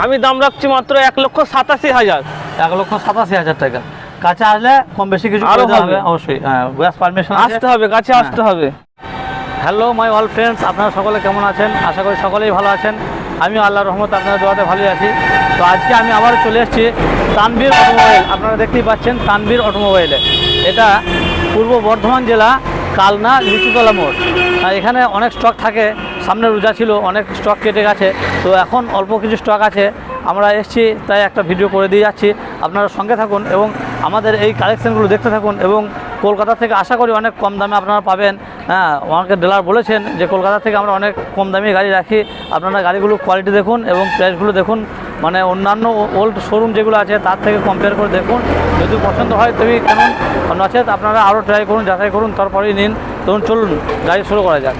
আমি দাম রাখছি মাত্র এক লক্ষ সাতাশি হাজার। এক লক্ষ সাতাশি হাজার টাকা। কাছে আসলে কম বেশি কিছু আরও হবে। অবশ্যই। গ্যাস পারমিশন আসতে হবে কাছে হ্যাঁ। আসতে হবে। হ্যালো মাই অল ফ্রেন্ডস আপনারা সকলে কেমন আছেন? আশা করি সকলেই ভালো আছেন। আমি আল্লাহ রহমত আপনাদের দোয়াতে ভালোই আছি। তো আজকে আমি আবার চলে এসেছি তানবীর অটোমোবাইল। আপনারা দেখতেই পাচ্ছেন তানবীর অটোমোবাইলে। এটা পূর্ব বর্ধমান জেলা কালনা লিচুতলা মোড়। এখানে অনেক স্টক থাকে। সামনে রোজা ছিল, অনেক স্টক কেটে গেছে। তো এখন অল্প কিছু স্টক আছে। আমরা এসেছি, তাই একটা ভিডিও করে দিয়ে যাচ্ছি। আপনারা সঙ্গে থাকুন এবং আমাদের এই কালেকশনগুলো দেখতে থাকুন এবং কলকাতা থেকে আশা করি অনেক কম দামে আপনারা পাবেন। হ্যাঁ আমাকে ডিলার বলেছেন যে কলকাতা থেকে আমরা অনেক কম দামি গাড়ি রাখি। আপনারা গাড়িগুলো কোয়ালিটি দেখুন এবং প্রাইসগুলো দেখুন। মানে অন্যান্য ওল্ড শোরুম যেগুলো আছে, তার থেকে কম্পেয়ার করে দেখুন। যদি পছন্দ হয়, তবেই কেমন নচেত আপনারা আরও ট্রাই করুন, যাচাই করুন, তারপরেই নিন। তখন চলুন, গাড়ি শুরু করা যাক।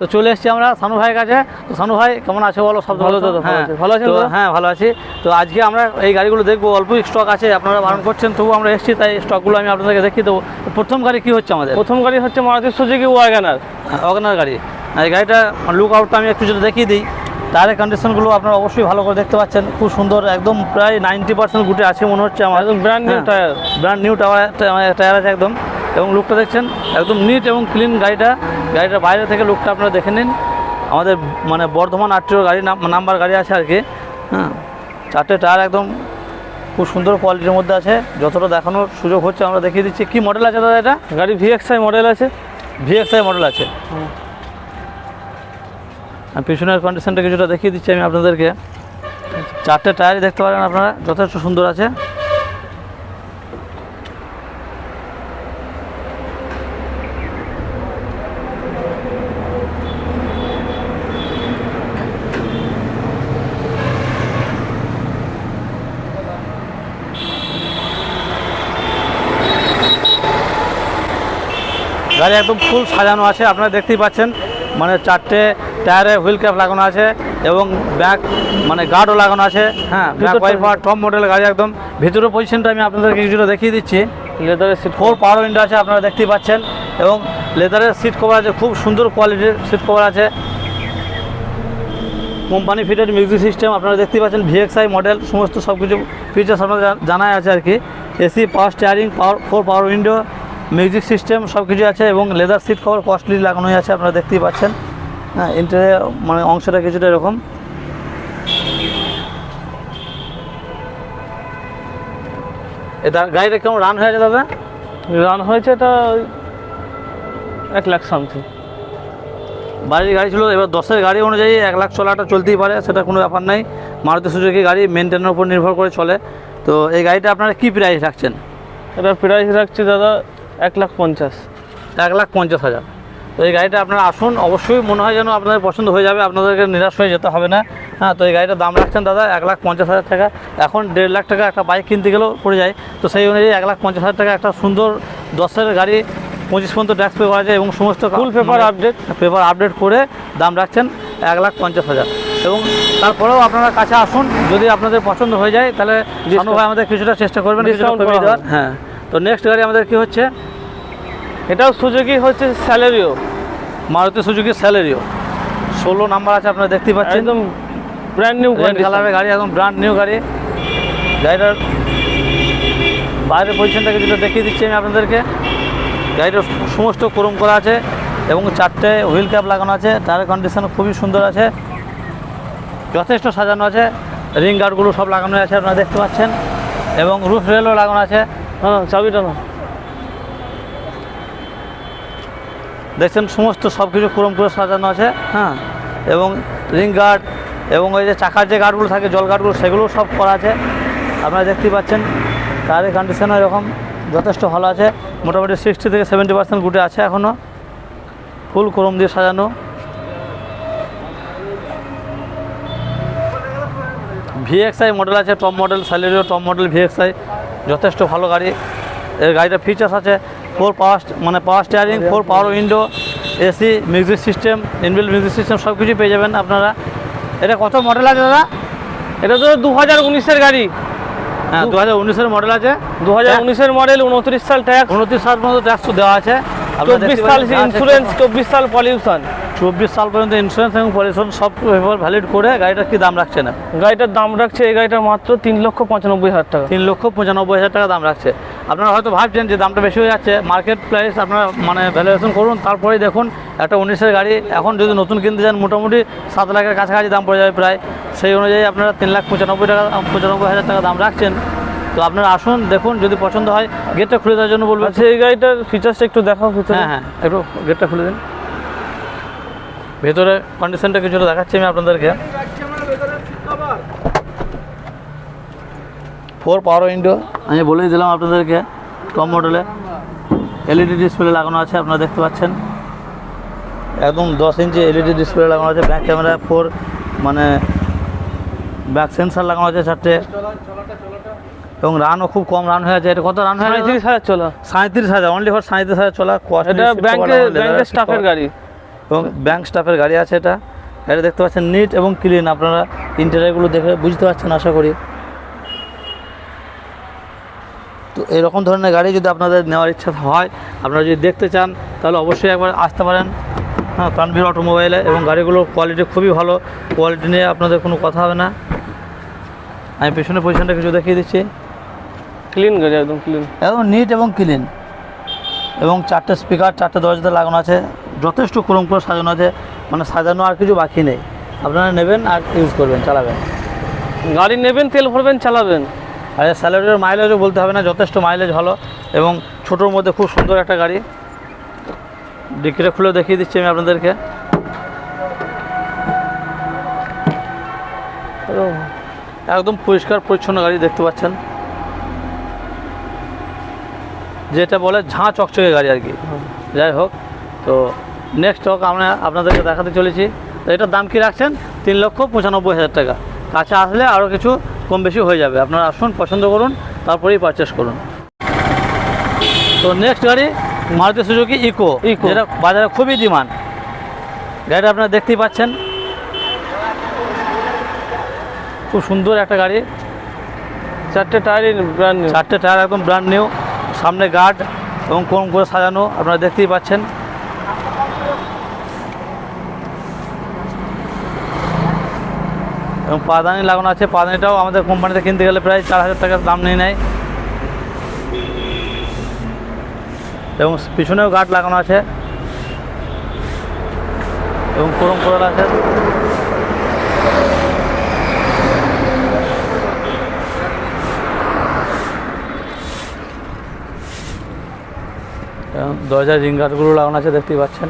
তো চলে এসেছি আমরা সানু ভাইয়ের কাছে। তো সানু ভাই কেমন আছে বলো? সব ভালো দাদা, ভালো আছি। ভালো তো দাদা? হ্যাঁ ভালো আছি। তো আজকে আমরা এই গাড়িগুলো দেখব অল্প স্টক আছে আপনারা বারণ করছেন তবু আমরা এসেছি তাই স্টকগুলো আমি আপনাদেরকে দেখিয়ে দেবো। তো প্রথম গাড়ি কী হচ্ছে আমাদের? প্রথম গাড়ি হচ্ছে মারুতি সুজুকি ওয়াগানার অগনার গাড়ি। এই গাড়িটা লুক আউটটা আমি একটু যদি দেখিয়ে দিই টায়ারের কন্ডিশনগুলো আপনারা অবশ্যই ভালো করে দেখতে পাচ্ছেন। খুব সুন্দর একদম প্রায় নাইনটি পার্সেন্ট গুটে আছে মনে হচ্ছে আমার। একদম brand new tyre. Brand new tyre tyre আছে একদম। এবং লুকটা দেখছেন একদম নিট এবং ক্লিন গাড়িটা। গাড়িটার বাইরে থেকে লুকটা আপনারা দেখে নিন। আমাদের মানে বর্ধমান আটটির গাড়ি নাম্বার গাড়ি আছে আর কি। হ্যাঁ চারটে টায়ার একদম খুব সুন্দর কোয়ালিটির মধ্যে আছে। যতটা দেখানোর সুযোগ হচ্ছে আমরা দেখিয়ে দিচ্ছি। কি মডেল আছে দাদা এটা? গাড়ি ভিএক্সআই মডেল আছে। ভিএক্সআই মডেল আছে। আর পিছনের কন্ডিশনটা কিছুটা দেখিয়ে দিচ্ছি আমি আপনাদেরকে। চারটে টায়ারই দেখতে পারেন আপনারা যথেষ্ট সুন্দর আছে। গাড়ি একদম ফুল সাজানো আছে আপনারা দেখতেই পাচ্ছেন। মানে চারটে টায়ারে হুইল ক্যাপ লাগানো আছে এবং ব্যাক মানে গার্ডও লাগানো আছে হ্যাঁ ব্যাক ওয়াইপার টপ মডেল গাড়ি একদম। ভিতরে পজিশনটা আমি আপনাদেরকে কিছুটা দেখিয়ে দিচ্ছি। লেদারের সিট ফোর পাওয়ার উইন্ডো আছে আপনারা দেখতেই পাচ্ছেন। এবং লেদারের সিট কভার আছে খুব সুন্দর কোয়ালিটির সিট কভার আছে। কোম্পানি ফিটেড মিউজিক সিস্টেম আপনারা দেখতেই পাচ্ছেন ভিএক্সআই মডেল সমস্ত সব কিছু ফিচার্স আপনারা জা- জানাই আছে আর কি। AC power steering power four power window music system সব কিছু আছে এবং লেদার সিট কভার কস্টলি লাগানোই আছে আপনারা দেখতেই পাচ্ছেন। হ্যাঁ ইন্টারে মানে অংশটা কিছুটা এরকম। এটা গাড়িটা কেমন রান হয়ে আছে দাদা? রান হয়েছে এটা এক লাখ সামথিং বাড়ির গাড়ি ছিল এবার দশের গাড়ি অনুযায়ী এক লাখ চলাটা চলতেই পারে সেটা কোনো ব্যাপার নাই। মারুতি সুজুকি গাড়ি মেনটেনের উপর নির্ভর করে চলে। তো এই গাড়িটা আপনারা কী প্রাইস রাখছেন? এটা প্রাইস রাখছি দাদা এক লাখ পঞ্চাশ। এক লাখ পঞ্চাশ হাজার। তো এই গাড়িটা আপনারা আসুন অবশ্যই মনে হয় যেন আপনাদের পছন্দ হয়ে যাবে আপনাদেরকে নিরাশ হয়ে যেতে হবে না। হ্যাঁ তো এই গাড়িটার দাম রাখছেন দাদা এক লাখ পঞ্চাশ হাজার টাকা। এখন দেড় লাখ টাকা একটা বাইক কিনতে গেলেও পড়ে যায়। তো সেই অনুযায়ী এক লাখ পঞ্চাশ হাজার টাকা একটা সুন্দর দশের গাড়ি পঁচিশ পর্যন্ত ট্যাক্স পে করা যায় এবং সমস্ত Full paper update paper update করে দাম রাখছেন এক লাখ পঞ্চাশ হাজার। এবং তারপরেও আপনারা কাছে আসুন যদি আপনাদের পছন্দ হয়ে যায় তাহলে ভাই আমাদের কিছুটা চেষ্টা করবেন কিছুটা কমিয়ে দেওয়ার। হ্যাঁ। তো নেক্সট গাড়ি আমাদের কি হচ্ছে? এটাও সুজুকি হচ্ছে স্যালারিও মারুতি সুজুকি স্যালারিও ষোলো নাম্বার আছে আপনারা দেখতেই পাচ্ছেন। একদম ব্র্যান্ড নিউ কালারের গাড়ি একদম ব্র্যান্ড নিউ গাড়ি। গাড়িটার বাইরের পজিশনটা যেটা দেখিয়ে দিচ্ছি আমি আপনাদেরকে। গাড়িটার সমস্ত ক্রোম করা আছে এবং চারটে হুইল ক্যাপ লাগানো আছে। তার কন্ডিশন খুবই সুন্দর আছে। যথেষ্ট সাজানো আছে। রিং গার্ডগুলো সব লাগানো আছে আপনারা দেখতে পাচ্ছেন। এবং রুফ রেলও লাগানো আছে। হ্যাঁ চাবিটা না দেখছেন সমস্ত সব কিছু ক্রোম করে সাজানো আছে। হ্যাঁ। এবং রিং গার্ড এবং ওই যে চাকার যে গার্ডগুলো থাকে জল গার্ডগুলো সেগুলোও সব করা আছে। আপনারা দেখতেই পাচ্ছেন টায়ারের কন্ডিশনও এরকম যথেষ্ট ভালো আছে। মোটামুটি সিক্সটি থেকে সেভেন্টি পার্সেন্ট গুটে আছে এখনও ফুল ক্রোম দিয়ে সাজানো। ভিএক্সআই মডেল আছে top model Celerio top model VXI যথেষ্ট ভালো গাড়ি। এর গাড়িটা ফিচার্স আছে ফোর পাওয়ার মানে power steering four power window AC music system inbuilt music system সব কিছুই পেয়ে যাবেন আপনারা। এটা কত মডেল আছে দাদা? এটা তো দু হাজার উনিশের গাড়ি। হ্যাঁ দু হাজার উনিশের মডেল আছে। দু হাজার উনিশের মডেল উনত্রিশ সাল ট্যাক্স উনত্রিশ সাল পর্যন্ত ট্যাক্স দেওয়া আছে। চব্বিশ সাল ইন্স্যুরেন্স চব্বিশ সাল পলিউশন চব্বিশ সাল পর্যন্ত ইন্স্যুরেন্স এবং পলিউশন সব পেপার ভ্যালিড করে গাড়িটার কি দাম রাখছে না? গাড়িটার দাম রাখছে এই গাড়িটার মাত্র তিন লক্ষ পঁচানব্বই হাজার টাকা। তিন লক্ষ পঁচানব্বই হাজার টাকা দাম রাখছে। আপনারা হয়তো ভাবছেন যে দামটা বেশি হয়ে যাচ্ছে। মার্কেট প্রাইস আপনারা মানে ভ্যালুয়েশন করুন তারপরেই দেখুন একটা উনিশের গাড়ি এখন যদি নতুন কিনতে যান মোটামুটি সাত লাখের কাছাকাছি দাম পড়ে যাবে প্রায়। সেই অনুযায়ী আপনারা তিন লাখ পঁচানব্বই টাকা পঁচানব্বই হাজার টাকা দাম রাখছেন। তো আপনারা আসুন দেখুন যদি পছন্দ হয় গেটটা খুলে দেওয়ার জন্য বলবেন। আচ্ছা এই গাড়িটার ফিচার্সটা একটু দেখাও হ্যাঁ হ্যাঁ একটু গেটটা খুলে দিন। ভেতরে কন্ডিশনটা কিছুটা দেখাচ্ছি আমি আপনাদেরকে। ফোর পাওয়ার উইন্ডো আমি বলেই দিলাম আপনাদেরকে কম মডেলে এলইডি ডিসপ্লে লাগানো আছে আপনারা দেখতে পাচ্ছেন। একদম দশ ইঞ্চি এলইডি ডিসপ্লে লাগানো আছে ব্যাক ক্যামেরা ফোর মানে ব্যাক সেন্সার লাগানো আছে চারটে। এবং রানও খুব কম রান হয়ে আছে। এটা কত রান হয়ে সাঁত্রিশ হাজার চলা। সাঁত্রিশ হাজার অনলি ফর সাঁত্রিশ হাজার চলা। ব্যাংকের স্টাফের গাড়ি। এবং ব্যাংক স্টাফের গাড়ি আছে এটা। এটা দেখতে পাচ্ছেন নিট এবং ক্লিন আপনারা ইন্টেরিয়ারগুলো দেখে বুঝতে পারছেন আশা করি। তো এরকম ধরনের গাড়ি যদি আপনাদের নেওয়ার ইচ্ছা হয় আপনারা যদি দেখতে চান তাহলে অবশ্যই একবার আসতে পারেন হ্যাঁ তানভীর অটোমোবাইলে এবং গাড়িগুলোর কোয়ালিটি খুবই ভালো। কোয়ালিটি নিয়ে আপনাদের কোনো কথা হবে না। আমি পেছনের পজিশনটা কিছু দেখিয়ে দিচ্ছি। ক্লিন গাড়ি একদম ক্লিন একদম নিট এবং ক্লিন এবং চারটে স্পিকার চারটে দরজাতে লাগানো আছে। যথেষ্ট ক্রম করে সাজানো আছে। মানে সাজানো আর কিছু বাকি নেই। আপনারা নেবেন আর ইউজ করবেন চালাবেন। গাড়ি নেবেন তেল ভরবেন চালাবেন। আর স্যালারির মাইলেজও বলতে হবে না যথেষ্ট মাইলেজ ভালো। এবং ছোটোর মধ্যে খুব সুন্দর একটা গাড়ি। ডিকিটা খুলে দেখিয়ে দিচ্ছি আমি আপনাদেরকে। একদম পরিষ্কার পরিচ্ছন্ন গাড়ি দেখতে পাচ্ছেন। যেটা বলে ঝাঁ চকচকে গাড়ি আর কি। যাই হোক তো নেক্সট হোক আমরা আপনাদেরকে দেখাতে চলেছি। তো এটার দাম কি রাখছেন? তিন লক্ষ পঁচানব্বই হাজার টাকা। কাছে আসলে আরও কিছু কম বেশি হয়ে যাবে। আপনারা আসুন পছন্দ করুন তারপরেই পারচেস করুন। তো নেক্সট গাড়ি মারুতি সুজুকি ইকো ইকো যেটা বাজারে খুবই ডিমান্ড গাড়িটা আপনারা দেখতেই পাচ্ছেন। খুব সুন্দর একটা গাড়ি। চারটে টায়ারই ব্র্যান্ড নিউ চারটে টায়ার একদম ব্র্যান্ড নিউ সামনে গার্ড এবং কম করে সাজানো আপনারা দেখতেই পাচ্ছেন। এবং পাদানি লাগানো আছে। পাদানিটাও আমাদের কোম্পানিতে কিনতে গেলে প্রায় চার হাজার টাকার দাম নিয়ে নেয়। এবং পিছনেও গার্ড লাগানো আছে। এবং কোরম কোরাল আছে। দরজার রিঙ্গারগুলো লাগানো আছে, দেখতেই পাচ্ছেন।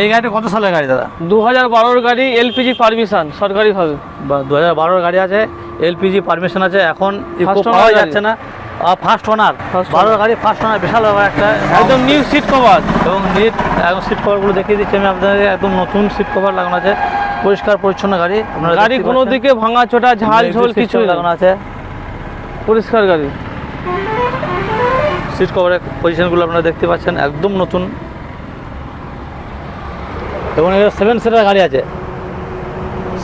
এই গাড়িটা কত সালের গাড়ি দাদা? দু হাজার বারোর গাড়ি এলপিজি পারমিশন সরকারিভাবে। বা দু হাজার বারোর গাড়ি আছে এলপিজি পারমিশন আছে এখন পাওয়া যাচ্ছে না। ফার্স্ট ওনার বারোর গাড়ি ফার্স্ট ওনার বিশাল ব্যাপার একটা। একদম নিউ সিট কভার এবং নিট একদম সিট কভারগুলো দেখিয়ে দিচ্ছি আমি আপনাদের একদম নতুন সিট কভার লাগানো আছে। পরিষ্কার পরিচ্ছন্ন গাড়ি। গাড়ি কোনো দিকে ভাঙা চোটা ঝাল ঝোল লাগানো লাগানো আছে। পরিষ্কার গাড়ি। সিট কভারের পজিশনগুলো আপনারা দেখতে পাচ্ছেন একদম নতুন। এবং এটা সেভেন সিটার গাড়ি আছে।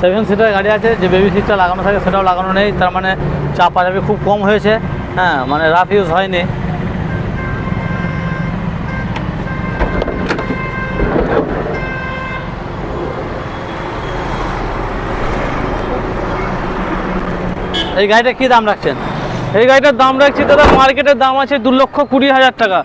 সেভেন সিটার গাড়ি আছে, যে বেবি সিটটা লাগানো থাকে সেটাও লাগানো নেই। তার মানে চাপা চাপি খুব কম হয়েছে। হ্যাঁ মানে রাফ ইউজ হয়নি। এই গাড়িটা কী দাম রাখছেন? এই গাড়িটার দাম রাখছি দাদা মার্কেটের দাম আছে দু লক্ষ কুড়ি হাজার টাকা।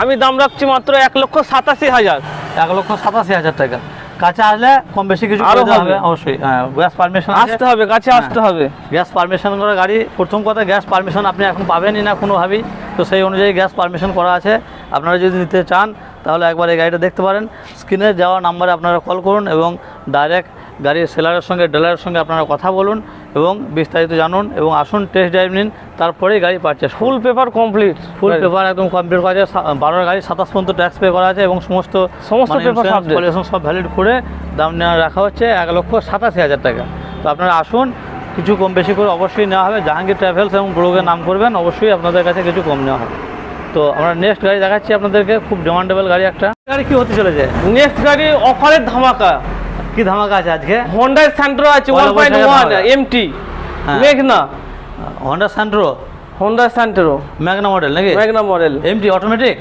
আমি দাম রাখছি মাত্র এক লক্ষ সাতাশি হাজার। এক লক্ষ সাতাশি হাজার টাকা। কাছে আসলে কম বেশি কিছু হবে। অবশ্যই। হ্যাঁ গ্যাস পারমিশন আসতে হবে কাছে আসতে হবে। গ্যাস পারমিশন করা গাড়ি প্রথম কথা গ্যাস পারমিশন আপনি এখন পাবেনই না কোনোভাবেই। তো সেই অনুযায়ী গ্যাস পারমিশন করা আছে। আপনারা যদি নিতে চান তাহলে একবার এই গাড়িটা দেখতে পারেন। স্ক্রিনে যাওয়া নাম্বারে আপনারা কল করুন এবং ডাইরেক্ট গাড়ির সেলারের সঙ্গে ডিলারের সঙ্গে আপনারা কথা বলুন। এবং বিস্তারিত জানুন এবং আসুন টেস্ট ড্রাইভ নিন তারপরেই গাড়ি purchase full paper complete full paper একদম কমপ্লিট করা আছে। বারোর গাড়ি সাতাশ পর্যন্ত ট্যাক্স পে করা আছে এবং সমস্ত সমস্ত মানে update। pollution সব ভ্যালিড করে দাম নেওয়া রাখা হচ্ছে এক লক্ষ সাতাশি হাজার টাকা। তো আপনারা আসুন কিছু কম বেশি করে অবশ্যই নেওয়া হবে। জাহাঙ্গীর ট্রাভেলস এবং ব্লগে নাম করবেন অবশ্যই আপনাদের কাছে কিছু কম নেওয়া হবে। তো আমরা নেক্সট গাড়ি দেখাচ্ছি আপনাদেরকে খুব ডিমান্ডেবল গাড়ি একটা। গাড়ি কি হতে চলেছে? নেক্সট গাড়ি অফারের ধামাকা। কি ধামাকা আছে আজকে? হন্ডার সেন্ট্রো আছে পয়লা ওয়ান পয়েন্ট বৈশাখের ওয়ান ধামাকা। এমটি হ্যাঁ। Magna. Honda Centra Honda Centra মেঘনা মডেল নাকি? মেঘনা মডেল এমটি অটোমেটিক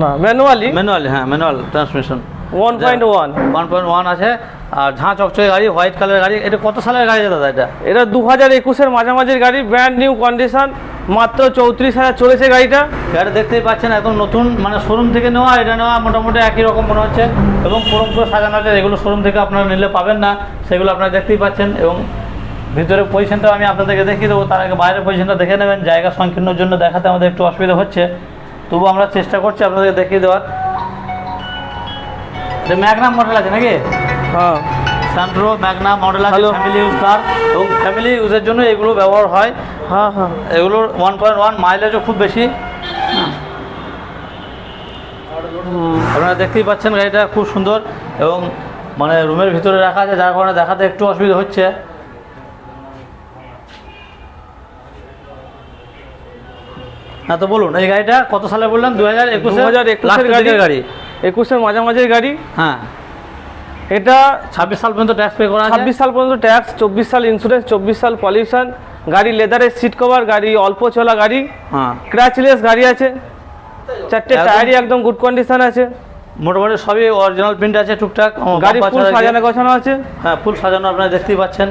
না ম্যানুয়ালি ম্যানুয়াল হ্যাঁ manual transmission one point one one point one আছে। আর ঝাঁ চকচকে গাড়ি হোয়াইট কালারের গাড়ি এটা কত সালের গাড়ি দাদা এটা? এটা দু হাজার একুশের মাঝামাঝির গাড়ি ব্র্যান্ড নিউ কন্ডিশন মাত্র চৌত্রিশ হাজার চলেছে গাড়িটা। গাড়ি দেখতেই পাচ্ছেন একদম নতুন মানে শোরুম থেকে নেওয়া এটা নেওয়া মোটামুটি একই রকম মনে হচ্ছে। এবং পুরো পুরো সাজানো আছে এগুলো শোরুম থেকে আপনারা নিলে পাবেন না সেগুলো আপনারা দেখতেই পাচ্ছেন। এবং ভিতরে পজিশনটা আমি আপনাদেরকে দেখিয়ে দেবো তার আগে বাইরের পজিশনটা দেখে নেবেন জায়গা সংকীর্ণর জন্য দেখাতে আমাদের একটু অসুবিধা হচ্ছে। তবু আমরা চেষ্টা করছি আপনাদেরকে দেখিয়ে দেওয়ার। ম্যাগনাম মডেল আছে নাকি? হ্যাঁ। সান্ট্রো ম্যাগনাম মডেল আছে ফ্যামিলি ইউজ কার এবং ফ্যামিলি ইউজের জন্য এগুলো ব্যবহার হয়। হ্যাঁ হ্যাঁ। এগুলোর ওয়ান পয়েন্ট ওয়ান মাইলেজও খুব বেশি। আপনারা দেখতেই পাচ্ছেন গাড়িটা খুব সুন্দর এবং মানে রুমের ভিতরে রাখা আছে যার কারণে দেখাতে একটু অসুবিধা হচ্ছে। না তো বলুন এই গাড়িটা কত সালে বললেন? দু হাজার একুশে হাজার একুশের গাড়ি। গাড়ি। একুশের মাঝামাঝির গাড়ি। হ্যাঁ। এটা ছাব্বিশ সাল পর্যন্ত ট্যাক্স পে করা ছাব্বিশ সাল পর্যন্ত ট্যাক্স চব্বিশ সাল ইন্স্যুরেন্স চব্বিশ সাল পলিউশন গাড়ি লেদারের সিট কভার গাড়ি অল্প চলা গাড়ি হ্যাঁ। ক্র্যাচলেস গাড়ি আছে চারটে টায়ারই একদম গুড কন্ডিশন আছে। মোটামুটি সবই অরিজিনাল প্রিন্ট আছে টুকটাক। গাড়ি ফুল সাজানো গোছানো আছে। হ্যাঁ ফুল সাজানো আপনারা দেখতেই পাচ্ছেন।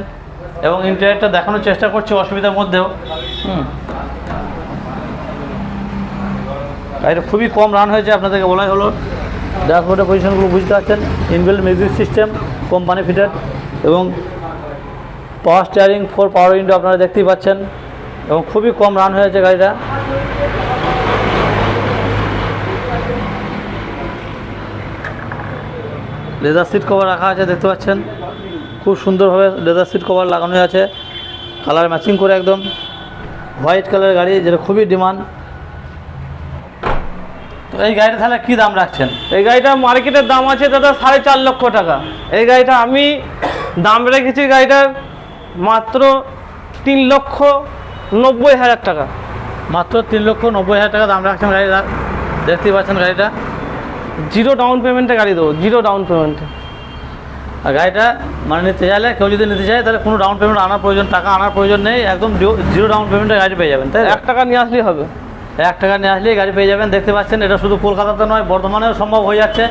এবং ইন্টারিয়ারটা দেখানোর চেষ্টা করছি অসুবিধার মধ্যেও। গাড়িটা খুবই কম রান হয়েছে আপনাদেরকে বলাই হলো। ড্যাশবোর্ডের পজিশনগুলো বুঝতে পারছেন inbuilt music system company fitted এবং power steering four power window আপনারা দেখতেই পাচ্ছেন, এবং খুবই কম রান হয়েছে গাড়িটা। লেদার সিট কভার রাখা আছে, দেখতে পাচ্ছেন। খুব সুন্দরভাবে লেদার সিট কভার লাগানো আছে। কালার ম্যাচিং করে একদম। হোয়াইট কালারের গাড়ি, যেটা খুবই ডিমান্ড তো এই গাড়িটা তাহলে কী দাম রাখছেন? এই গাড়িটা মার্কেটের দাম আছে দাদা সাড়ে চার লক্ষ টাকা। এই গাড়িটা আমি দাম রেখেছি গাড়িটার মাত্র তিন লক্ষ নব্বই হাজার টাকা। মাত্র তিন লক্ষ নব্বই হাজার টাকা দাম রাখছেন গাড়িটা। দেখতেই পাচ্ছেন গাড়িটা। জিরো ডাউন পেমেন্টে গাড়ি দেবো জিরো ডাউন পেমেন্টে। আর গাড়িটা মানে নিতে চাইলে কেউ যদি নিতে চায় তাহলে কোনো ডাউন পেমেন্ট আনার প্রয়োজন টাকা আনার প্রয়োজন নেই। একদম জিরো ডাউন পেমেন্টে গাড়ি পেয়ে যাবেন তাই এক টাকা নিয়ে আসলেই হবে। এক টাকা নিয়ে আসলেই গাড়ি পেয়ে যাবেন। দেখতে পাচ্ছেন এটা শুধু কলকাতাতে নয় বর্ধমানেও সম্ভব হয়ে যাচ্ছে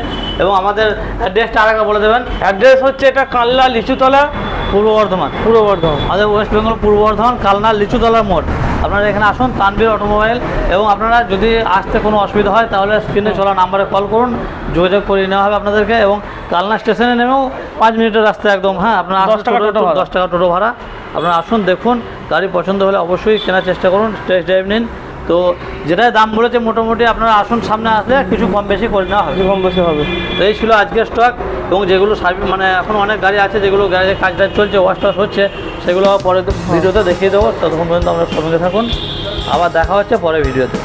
এবং আমাদের অ্যাড্রেসটা আরেকবার বলে দেবেন। অ্যাড্রেস হচ্ছে এটা কানলা লিচুতলা পূর্ব বর্ধমান। পূর্ব বর্ধমান। আমাদের ওয়েস্ট বেঙ্গল পূর্ব বর্ধমান কালনা লিচুতলার মোড়। আপনারা এখানে আসুন তানবীর অটোমোবাইল এবং আপনারা যদি আসতে কোনো অসুবিধা হয় তাহলে স্ক্রিনে চলা নাম্বারে কল করুন যোগাযোগ করে নেওয়া হবে আপনাদেরকে এবং কালনা স্টেশনে নেমেও পাঁচ মিনিটের রাস্তা একদম হ্যাঁ আপনারা দশ টাকা টোটো। দশ টাকা টোটো ভাড়া। আপনারা আসুন দেখুন গাড়ি পছন্দ হলে অবশ্যই কেনার চেষ্টা করুন টেস্ট ড্রাইভ নিন। তো যেটাই দাম বলেছে মোটামুটি আপনার আসুন সামনে আসলে কিছু কম বেশি করে নেওয়া হবে। কম বেশি হবে। তো এই ছিল আজকের স্টক এবং যেগুলো সার্ভিস মানে এখন অনেক গাড়ি আছে যেগুলো গাড়ির কাজ টাজ চলছে ওয়াশ টাশ হচ্ছে সেগুলো পরে ভিডিওতে দেখিয়ে দেবো। ততক্ষণ পর্যন্ত আমরা সঙ্গে থাকুন। আবার দেখা হচ্ছে পরে ভিডিওতে।